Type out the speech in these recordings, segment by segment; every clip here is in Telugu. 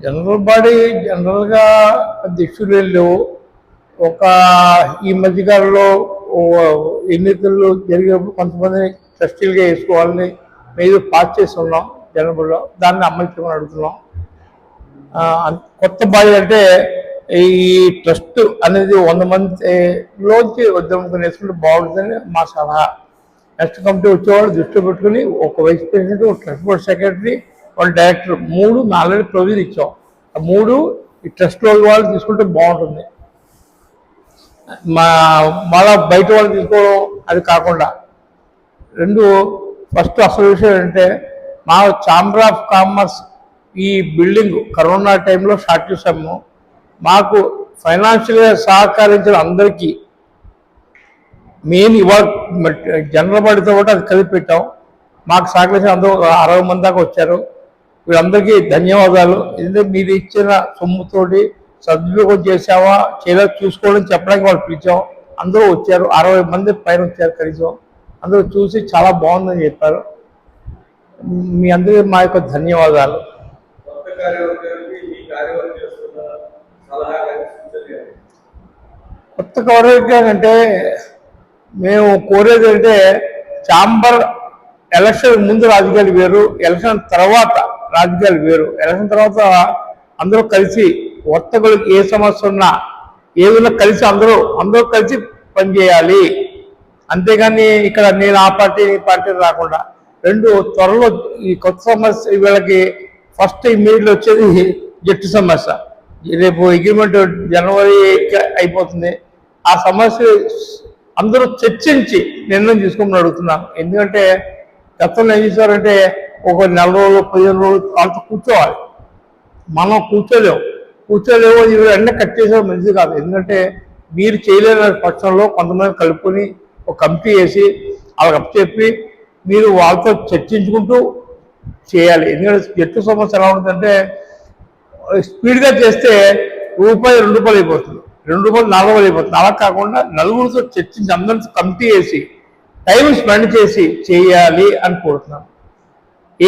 జనరల్ బాడీ జనరల్గా దిక్షులు లేవు ఒక ఈ మధ్యకాలంలో ఎన్నికలు జరిగినప్పుడు కొంతమంది ట్రస్టీలుగా వేసుకోవాలని మేము పాస్ చేసి ఉన్నాం జనరల్లో దాన్ని అమలు చేయమని అడుగుతున్నాం. కొత్త బాడీ అంటే ఈ ట్రస్ట్ అనేది వంద మంది లోంచి ఉద్యమం వేసుకుంటే బాగుంటుందని మా సలహా. నెక్స్ట్ కమిటీ వచ్చేవాళ్ళు దృష్టిలో పెట్టుకుని ఒక వైస్ ప్రెసిడెంట్ ఒక ట్రస్ట్ బోర్డ్ సెక్రటరీ ఒక డైరెక్టర్ మూడు మేము ఆల్రెడీ ప్రొవిజన్ ఇచ్చాం. ఆ మూడు ఈ ట్రస్ట్లో వాళ్ళు తీసుకుంటే బాగుంటుంది. మా మళ్ళా బయట వాళ్ళు తీసుకోవడం అది కాకుండా రెండు ఫస్ట్ అసలు విషయం ఏంటంటే మా ఛాంబర్ ఆఫ్ కామర్స్ ఈ బిల్డింగ్ కరోనా టైంలో షార్ట్ చేసాము మాకు ఫైనాన్షియల్గా సహకరించిన అందరికీ మెయిన్ ఇవాళ జనరల్ బాడీతో కూడా అది కలిపి పెట్టాం. మాకు సహకరించిన అందరూ అరవై మంది దాకా వచ్చారు. వీరందరికీ ధన్యవాదాలు. ఎందుకంటే మీరు ఇచ్చిన సొమ్ముతోటి సద్వినియోగం చేసావా చేయలేదు చూసుకోవడం చెప్పడానికి వాళ్ళు పిలిచాం. అందరూ వచ్చారు. అరవై మంది పైన వచ్చారు కనీసం. అందరూ చూసి చాలా బాగుందని చెప్పారు. మీ అందరికీ మా యొక్క ధన్యవాదాలు. కొత్త కార్యవర్గం అంటే మేము కోరేది అంటే చాంబర్ ఎలక్షన్ ముందు రాజకీయాలు వేరు. ఎలక్షన్ తర్వాత రాజకీయాలు వేరు. ఎలక్షన్ తర్వాత అందరూ కలిసి వర్తకులకు ఏ సమస్య ఉన్నా ఏదైనా కలిసి అందరూ అందరూ కలిసి పనిచేయాలి. అంతేగాని ఇక్కడ నేను ఆ పార్టీ ఈ పార్టీ రాకుండా. రెండు త్వరలో ఈ కొత్త సమస్య వీళ్ళకి ఫస్ట్ ఇమీడియట్ వచ్చేది జట్టు సమస్య. రేపు అగ్రిమెంట్ జనవరి అయిపోతుంది. ఆ సమస్య అందరూ చర్చించి నిర్ణయం తీసుకోమని అడుగుతున్నాను. ఎందుకంటే గతంలో ఏం చేశారంటే ఒక నెల రోజులు పదిహేను రోజులు వాళ్ళతో కూర్చోవాలి. మనం కూర్చోలేము కూర్చోలేము ఇవి అన్నీ కట్ చేసేది మంచిది కాదు. ఎందుకంటే మీరు చేయలేని పక్షంలో కొంతమంది కలుపుకొని ఒక కమిటీ వేసి వాళ్ళకి చెప్పి మీరు వాళ్ళతో చర్చించుకుంటూ చేయాలి. ఎందుకంటే జట్టు సమస్య ఎలా ఉంటుందంటే స్పీడ్గా చేస్తే రూపాయి రెండు రూపాయలు అయిపోతుంది. రెండు రూపాయలు నాలుగు రూపాయలు అయిపోతుంది. అలా కాకుండా నలుగురితో చర్చించి అందరితో కమిటీ వేసి టైం స్పెండ్ చేసి చేయాలి అని కోరుతున్నాను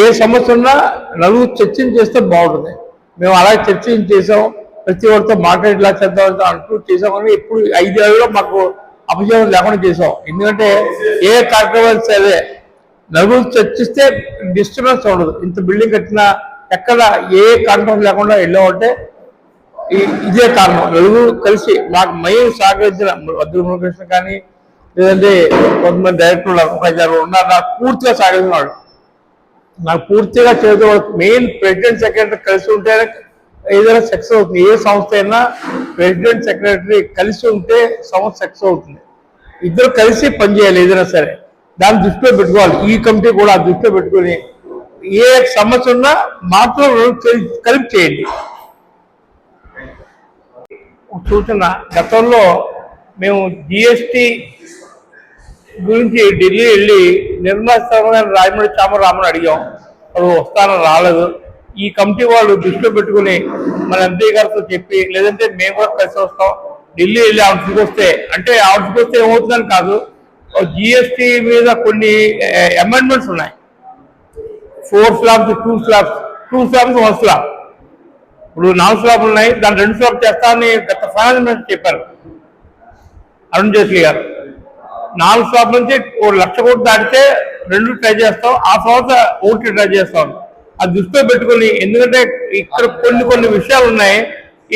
ఏ సమస్య ఉన్నా నలుగురు చర్చించి చేస్తే బాగుంటుంది. మేము అలా చర్చలు చేసాం ప్రతి ఒక్కరితో మాట్లాడేలా చేద్దాం అంటూ చేసామని ఇప్పుడు ఐదేళ్ళలో మాకు అపజయం లేకుండా చేసాం. ఎందుకంటే ఏ కార్యక్రమాలు సరే నలుగురు చర్చిస్తే డిస్టర్బెన్స్ ఉండదు. ఇంత బిల్డింగ్ కట్టినా ఎక్కడ ఏ కాంట్రవర్సీ లేకుండా వెళ్ళామంటే ఇదే కారణం. నలుగురు కలిసి మాకు మయం సహకరించిన వద్దు మురకృష్ణ కానీ లేదంటే కొంతమంది డైరెక్టర్లు ఒక ఉన్నారు. నాకు పూర్తిగా సహకరించినాడు నాకు పూర్తిగా చేతి మెయిన్ ప్రెసిడెంట్ సెక్రటరీ కలిసి ఉంటేనే ఏదైనా సక్సెస్ అవుతుంది. ఏ సంస్థ అయినా ప్రెసిడెంట్ సెక్రటరీ కలిసి ఉంటే సంస్థ సక్సెస్ అవుతుంది. ఇద్దరు కలిసి పనిచేయాలి ఏదైనా సరే. దాన్ని దృష్టిలో పెట్టుకోవాలి. ఈ కమిటీ కూడా ఆ దృష్టిలో పెట్టుకొని ఏ సమస్య ఉన్నా మాత్రం కలిపి చేయండి. సూచన గతంలో మేము జిఎస్టి గురించి ఢిల్లీ వెళ్ళి నిర్మలా సీతారామన్ రాజమండ్రి చామరామన్ అడిగాం. అది వస్తానని రాలేదు. ఈ కమిటీ వాళ్ళు దృష్టిలో పెట్టుకుని మన ఎంపీ గారితో చెప్పి లేదంటే మేము కూడా కలిసి వస్తాం. ఢిల్లీ వెళ్ళి ఆవిడ వస్తే. అంటే ఆవిడ వస్తే ఏమవుతుందని కాదు. జిఎస్టి మీద కొన్ని అమెండ్మెంట్స్ ఉన్నాయి. Four slabs two slabs two slabs one slab ఇప్పుడు నాలుగు స్లాబ్లు ఉన్నాయి. దాన్ని రెండు స్లాబ్ చేస్తామని గత ఫైనాన్స్ మినిస్టర్ చెప్పారు. అరుణ్ జైట్లీ గారు. నాలుగు స్లాబ్ నుంచి ఓ లక్ష కోట్లు దాటితే రెండు ట్రై చేస్తాం ఆ తర్వాత ఒకటి ట్రై చేస్తాం. అది దృష్టిలో పెట్టుకొని ఎందుకంటే ఇక్కడ కొన్ని కొన్ని విషయాలు ఉన్నాయి.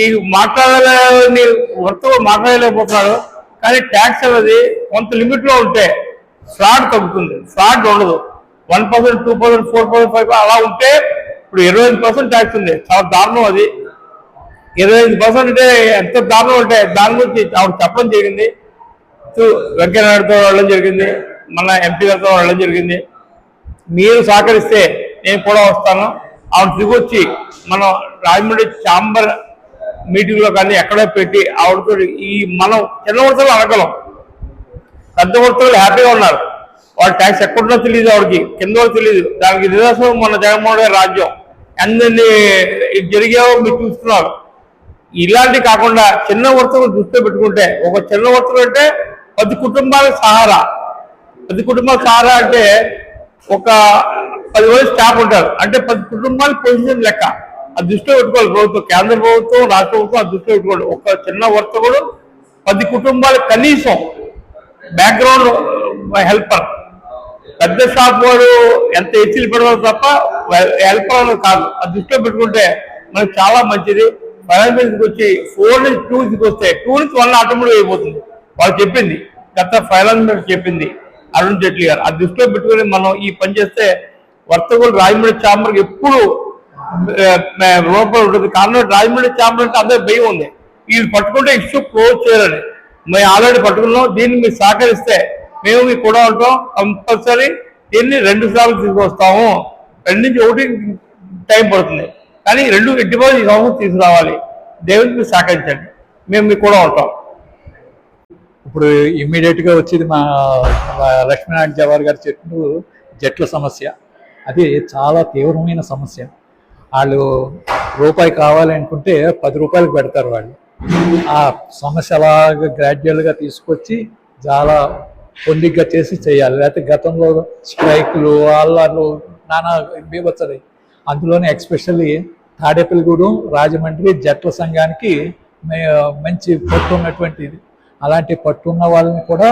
ఈ మాట్లాడాలని వర్తగా మాట్లాడలేకపోతున్నాడు కానీ ట్యాక్స్ అనేది కొంత లిమిట్లో ఉంటే ఫ్రాడ్ తగ్గుతుంది. ఫ్రాడ్ ఉండదు. One percent two percent four percent five అలా ఉంటే ఇప్పుడు ఇరవై ఐదు పర్సెంట్ ట్యాక్స్ ఉంది. చాలా దారుణం అది. ఇరవై ఐదు పర్సెంట్ అంటే ఎంత దారుణం అంటే దాని గురించి ఆవిడ చెప్పడం జరిగింది. వెంకయ్యనాయుడుతో వెళ్ళడం జరిగింది. మన ఎంపీ గారితో వెళ్ళడం జరిగింది. మీరు సహకరిస్తే నేను కూడా వస్తాను. ఆవిడ దిగొచ్చి మనం రాజమండ్రి ఛాంబర్ మీటింగ్లో కానీ ఎక్కడో పెట్టి ఆవిడతో ఈ మనం చిన్న వృత్తులు అడగలం. పెద్ద వృత్తులు హ్యాపీగా ఉన్నారు. వాళ్ళ ట్యాక్స్ ఎక్కడున్నా తెలియదు ఆవిడకి. కింద తెలియదు దానికి నిదర్శనం మన జగన్మోహన్ గారి రాజ్యం. అన్ని జరిగావో మీరు చూస్తున్నారు. ఇలాంటి కాకుండా చిన్న వర్తకులు దృష్టిలో పెట్టుకుంటే ఒక చిన్న వర్తకులు అంటే పది కుటుంబాల సహారా. పది కుటుంబాల సహారా అంటే ఒక పది మంది స్టాఫ్ ఉంటారు. అంటే పది కుటుంబాల పొజిషన్ లెక్క. అది దృష్టిలో పెట్టుకోవాలి. ప్రభుత్వం కేంద్ర ప్రభుత్వం రాష్ట్ర ప్రభుత్వం అది దృష్టిలో పెట్టుకోవాలి. ఒక చిన్న వర్తకుడు పది కుటుంబాలు కనీసం బ్యాక్గ్రౌండ్ హెల్పర్ పెద్ద షాప్ వాడు ఎంత ఎత్తులు పెడతారు తప్ప హెల్పర్ అనేది కాదు. అది దృష్టిలో పెట్టుకుంటే మనకు చాలా మంచిది. ఫైనాన్స్ వచ్చి ఫోర్ నుంచి టూ నుంచి వస్తే టూ నుంచి వన్ ఆటోమేటిక్ అయిపోతుంది. వాళ్ళు చెప్పింది. గత ఫైనాన్స్ చెప్పింది. అరుణ్ జైట్లీ గారు. అది దృష్టిలో పెట్టుకుని మనం ఈ పని చేస్తే వర్తకులు రాజమండ్రి చాంబర్కి ఎప్పుడు లోపల ఉంటుంది కారణం రాజమండ్రి ఛాంబర్ అంటే అందరూ భయం ఉంది. వీళ్ళు పట్టుకుంటే ఇష్యూ క్లోజ్ చేయాలని మేము ఆల్రెడీ పట్టుకున్నాం. దీన్ని మీరు సహకరిస్తే మేము మీకు కూడా ఉంటాం. కంపల్సరీ దీన్ని రెండు సార్లు తీసుకొస్తాము. రెండు నుంచి ఒకటి టైం పడుతుంది. కానీ రెండు ఎట్టి ఈ సంవత్సరం తీసుకురావాలి. దేవుడికి మీరు సహకరించండి. మేము మీకు కూడా ఉంటాం. ఇప్పుడు ఇమ్మీడియట్గా వచ్చేది మా లక్ష్మీనారాయణ జవహర్ గారు చెప్పిన జట్ల సమస్య. అది చాలా తీవ్రమైన సమస్య. వాళ్ళు రూపాయి కావాలనుకుంటే పది రూపాయలకు పెడతారు వాళ్ళు. ఆ సమస్య అలాగా గ్రాడ్యువల్గా తీసుకొచ్చి చాలా పొందిగ్గా చేసి చేయాలి. లేకపోతే గతంలో స్ట్రైకులు అల్లర్లు నానా బీభత్సలు. అందులోనే ఎక్స్పెషల్లీ తాడేపల్లిగూడెం రాజమండ్రి జట్ల సంఘానికి మంచి పట్టు ఉన్నటువంటిది. అలాంటి పట్టున్న వాళ్ళని కూడా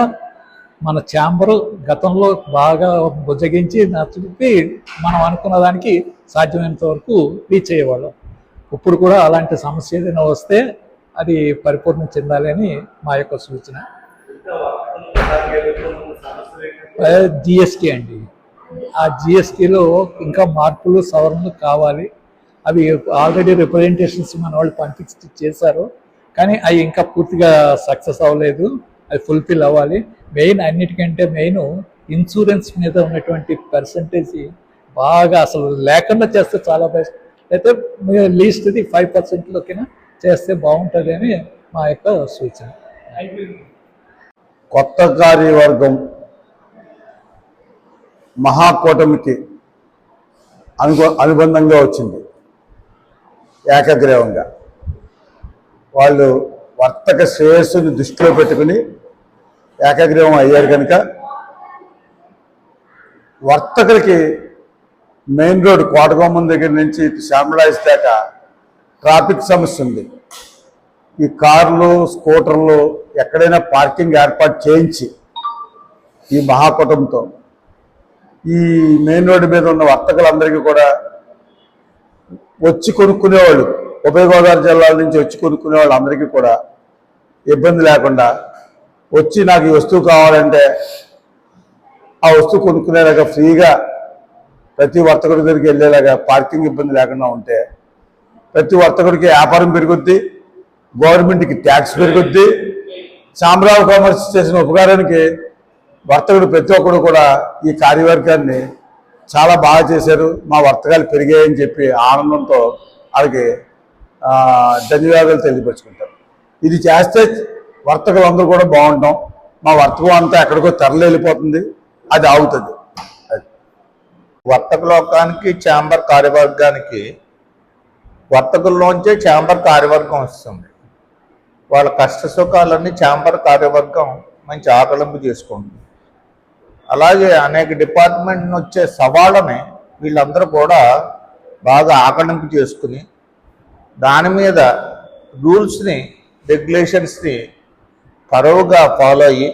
మన ఛాంబరు గతంలో బాగా బుజ్జగించి నచ్చి మనం అనుకున్న దానికి సాధ్యమైనంత వరకు రీచ్ అయ్యేవాళ్ళం. ఇప్పుడు కూడా అలాంటి సమస్య ఏదైనా వస్తే అది పరిపూర్ణం చెందాలి అని మా యొక్క సూచన. జిఎస్టీ అండి. ఆ జిఎస్టీలో ఇంకా మార్పులు సవరణలు కావాలి. అవి ఆల్రెడీ రిప్రజెంటేషన్స్ మన వాళ్ళు పంపించి చేశారు. కానీ అవి ఇంకా పూర్తిగా సక్సెస్ అవ్వలేదు అది ఫుల్ఫిల్ అవ్వాలి. మెయిన్ అన్నిటికంటే మెయిన్ ఇన్సూరెన్స్ మీద ఉన్నటువంటి పర్సంటేజ్ బాగా అసలు లేకుండా చేస్తే చాలా బెస్ట్. అయితే లీస్ట్ ఇది ఫైవ్ పర్సెంట్లోకినా చేస్తే బాగుంటుంది అని మా యొక్క సూచన. కొత్త కార్యవర్గం మహాకూటమికి అనుకో అనుబంధంగా వచ్చింది. ఏకగ్రీవంగా. వాళ్ళు వర్తక శ్రేయస్సును దృష్టిలో పెట్టుకుని ఏకగ్రీవం అయ్యారు కనుక వర్తకులకి మెయిన్ రోడ్ కోటగొమ్మం దగ్గర నుంచి ఇటు శామలాయిస్ దాకా ట్రాఫిక్ సమస్య ఉంది. ఈ కార్లు స్కూటర్లు ఎక్కడైనా పార్కింగ్ ఏర్పాటు చేయించి ఈ మహాకుటుంబంతో ఈ మెయిన్ రోడ్డు మీద ఉన్న వర్తకులందరికీ కూడా వచ్చి కొనుక్కునేవాళ్ళు. ఉభయ గోదావరి జిల్లాల నుంచి వచ్చి కొనుక్కునే వాళ్ళందరికీ కూడా ఇబ్బంది లేకుండా వచ్చి నాకు ఈ వస్తువు కావాలంటే ఆ వస్తువు కొనుక్కునేలాగా ఫ్రీగా ప్రతి వర్తకుడి దగ్గరికి వెళ్ళేలాగా పార్కింగ్ ఇబ్బంది లేకుండా ఉంటే ప్రతి వర్తకుడికి వ్యాపారం పెరుగుద్ది గవర్నమెంట్కి ట్యాక్స్ పెరుగుద్ది చామరావు కామర్స్ చేసిన ఉపకారానికి వర్తకుడు ప్రతి ఒక్కడు కూడా ఈ కార్యవర్గాన్ని చాలా బాగా చేశారు. మా వర్తకాలు పెరిగాయని చెప్పి ఆనందంతో వాళ్ళకి ధన్యవాదాలు తెలియపరుచుకుంటారు ఇది చేస్తే వర్తకులందరూ కూడా బాగుంటాం. మా వర్తకం అంతా ఎక్కడికో తరలి వెళ్ళిపోతుంది అది ఆగుతుంది. అది. వర్తక లోకానికి ఛాంబర్ కార్యవర్గానికి వర్తకుల్లోంచే ఛాంబర్ కార్యవర్గం వస్తుంది. వాళ్ళ కష్ట సుఖాలన్నీ ఛాంబర్ కార్యవర్గం మంచి ఆకలింపు చేసుకుంటుంది. అలాగే అనేక డిపార్ట్మెంట్ వచ్చే సవాళ్ళని వీళ్ళందరూ కూడా బాగా ఆకలింపు చేసుకుని దాని మీద రూల్స్ని రెగ్యులేషన్స్ని తరువుగా ఫాలో అయ్యి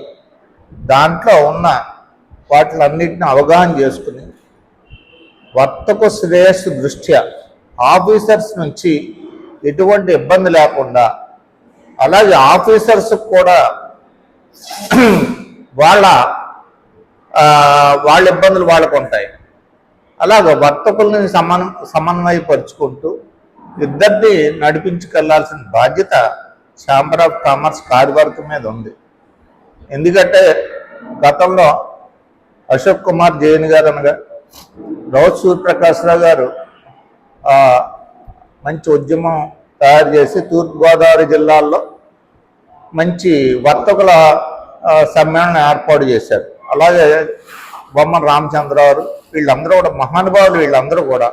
దాంట్లో ఉన్న వాటిలన్నింటిని అవగాహన చేసుకుని వర్తకు శ్రేయస్సు దృష్ట్యా ఆఫీసర్స్ నుంచి ఎటువంటి ఇబ్బంది లేకుండా అలాగే ఆఫీసర్స్ కూడా వాళ్ళ వాళ్ళ ఇబ్బందులు వాళ్ళకు ఉంటాయి. అలాగే వర్తకుల్ని సమన్ సమన్వయపరుచుకుంటూ ఇద్దరిని నడిపించుకెళ్ళాల్సిన బాధ్యత ఛాంబర్ ఆఫ్ కామర్స్ కార్యవర్గం మీద ఉంది. ఎందుకంటే గతంలో అశోక్ కుమార్ జైన్ గారు అనగా రౌత్ సూర్యప్రకాశ్రావు గారు మంచి ఉద్యమం తయారు చేసి తూర్పుగోదావరి జిల్లాల్లో మంచి వర్తకుల సమ్మేళనం ఏర్పాటు చేశారు. అలాగే బొమ్మన రామచంద్రరావు వీళ్ళందరూ కూడా మహానుభావులు వీళ్ళందరూ కూడా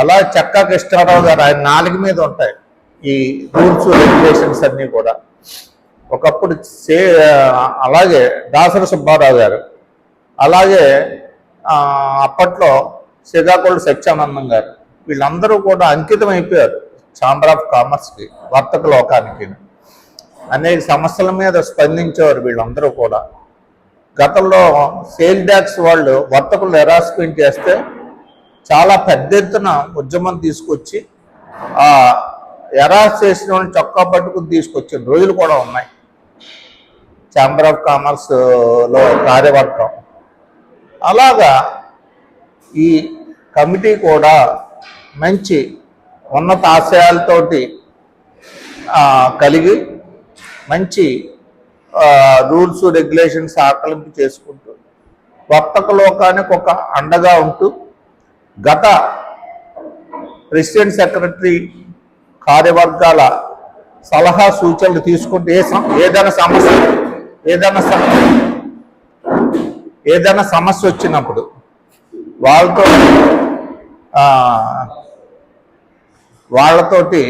అలా చెక్కా కృష్ణారావు గారు ఆయన నాలుగు మీద ఉంటాయి. ఈ రూల్స్ రెగ్యులేషన్స్ అన్నీ కూడా. ఒకప్పుడు సే అలాగే దాసరి సుబ్బారావు గారు అలాగే అప్పట్లో శ్రీకాకుళం సత్యానందం గారు వీళ్ళందరూ కూడా అంకితం అయిపోయారు ఛాంబర్ ఆఫ్ కామర్స్కి వర్తక లోకానికి. అనేక సమస్యల మీద స్పందించేవారు వీళ్ళందరూ కూడా. గతంలో సేల్ ట్యాక్స్ వాళ్ళు వర్తకులు హెరాస్మెంట్ చేస్తే చాలా పెద్ద ఎత్తున ఉద్యమం తీసుకొచ్చి ఆ ఎరాస్ చేసిన చొక్కా పట్టుకుని తీసుకొచ్చిన రోజులు కూడా ఉన్నాయి. ఛాంబర్ ఆఫ్ కామర్స్లో కార్యవర్గం. అలాగా ఈ కమిటీ కూడా మంచి ఉన్నత ఆశయాలతోటి కలిగి మంచి రూల్స్ రెగ్యులేషన్స్ ఆకలింపు చేసుకుంటూ వర్తక లోకానికి ఒక అండగా ఉంటూ గత ప్రెసిడెంట్ సెక్రటరీ కార్యవర్గాల సలహా సూచనలు తీసుకుంటే ఏ ఏదైనా సమస్య ఏదైనా సమస్య ఏదైనా సమస్య వచ్చినప్పుడు వాళ్ళతో వాళ్ళతోటి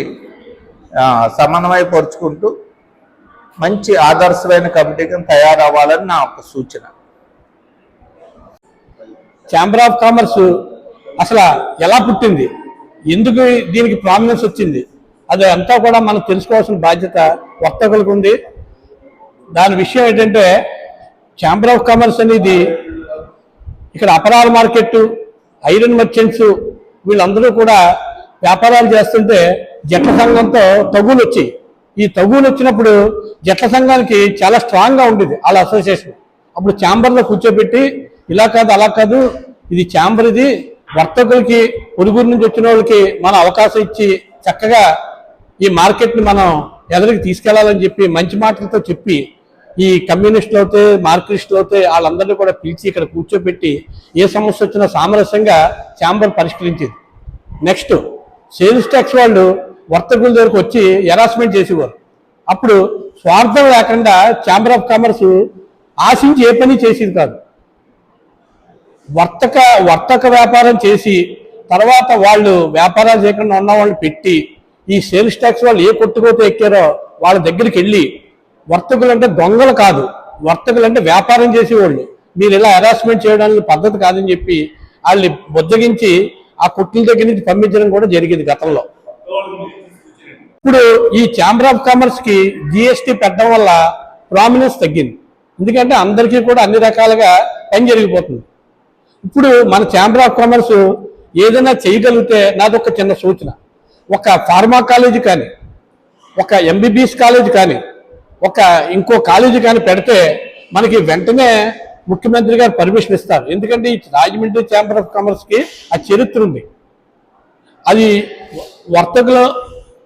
ఆ, సమన్వయపరుచుకుంటూ మంచి ఆదర్శమైన కమిటీగా తయారవ్వాలని నా ఒక సూచన. ఛాంబర్ ఆఫ్ కామర్స్ అసలు ఎలా పుట్టింది? ఎందుకు దీనికి ప్రామినెన్స్ వచ్చింది? అది అంతా కూడా మనం తెలుసుకోవాల్సిన బాధ్యత వర్తకులకు ఉంది. దాని విషయం ఏంటంటే ఛాంబర్ ఆఫ్ కామర్స్ అనేది ఇక్కడ అపరాల మార్కెట్ ఐరన్ మర్చెంట్స్ వీళ్ళందరూ కూడా వ్యాపారాలు చేస్తుంటే జట్ల సంఘంతో తగులు వచ్చాయి. ఈ తగులు వచ్చినప్పుడు జట్ల సంఘానికి చాలా స్ట్రాంగ్గా ఉండేది వాళ్ళ అసోసియేషన్ అప్పుడు ఛాంబర్లో కూర్చోబెట్టి ఇలా కాదు అలా కాదు ఇది ఛాంబర్ ఇది వర్తకులకి పొరుగురు నుంచి వచ్చిన వాళ్ళకి మనం అవకాశం ఇచ్చి చక్కగా ఈ మార్కెట్ని మనం ఎదరికి తీసుకెళ్ళాలని చెప్పి మంచి మాటలతో చెప్పి ఈ కమ్యూనిస్టులు అవుతే మార్క్సిస్టులు అవుతే వాళ్ళందరినీ కూడా పిలిచి ఇక్కడ కూర్చోబెట్టి ఏ సమస్య వచ్చినా సామరస్యంగా ఛాంబర్ పరిష్కరించేది. నెక్స్ట్ సేల్స్ ట్యాక్స్ వాళ్ళు వర్తకుల దగ్గరకు వచ్చి హెరాస్మెంట్ చేసేవారు. అప్పుడు స్వార్థం లేకుండా ఛాంబర్ ఆఫ్ కామర్స్ ఆశించి ఏ పని చేసేది కాదు. వర్తక వర్తక వ్యాపారం చేసి తర్వాత వాళ్ళు వ్యాపారాలు చేయకుండా ఉన్న వాళ్ళని పెట్టి ఈ సేల్స్ ట్యాక్స్ వాళ్ళు ఏ కొట్టుకోతే ఎక్కారో వాళ్ళ దగ్గరికి వెళ్ళి వర్తకులు అంటే దొంగలు కాదు. వర్తకులు అంటే వ్యాపారం చేసేవాళ్ళు. మీరు ఇలా హెరాస్మెంట్ చేయడానికి పద్ధతి కాదని చెప్పి వాళ్ళని బుద్ధగించి ఆ కొట్టుల దగ్గర నుంచి పంపించడం కూడా జరిగింది గతంలో. ఇప్పుడు ఈ ఛాంబర్ ఆఫ్ కామర్స్కి జిఎస్టి పెట్టడం వల్ల ప్రామినెన్స్ తగ్గింది. ఎందుకంటే అందరికీ కూడా అన్ని రకాలుగా పని జరిగిపోతుంది. ఇప్పుడు మన ఛాంబర్ ఆఫ్ కామర్స్ ఏదైనా చేయగలిగితే నాదొక చిన్న సూచన. ఒక ఫార్మా కాలేజీ కానీ ఒక ఎంబీబీఎస్ కాలేజీ కానీ ఒక ఇంకో కాలేజీ కానీ పెడితే మనకి వెంటనే ముఖ్యమంత్రి గారు పర్మిషన్ ఇస్తారు. ఎందుకంటే ఈ రాజమండ్రి ఛాంబర్ ఆఫ్ కామర్స్కి ఆ చరిత్ర ఉంది. అది వర్తకులు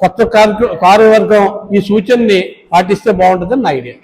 కొత్త కార్య కార్యవర్గం ఈ సూచనని పాటిస్తే బాగుంటుందని నా ఐడియా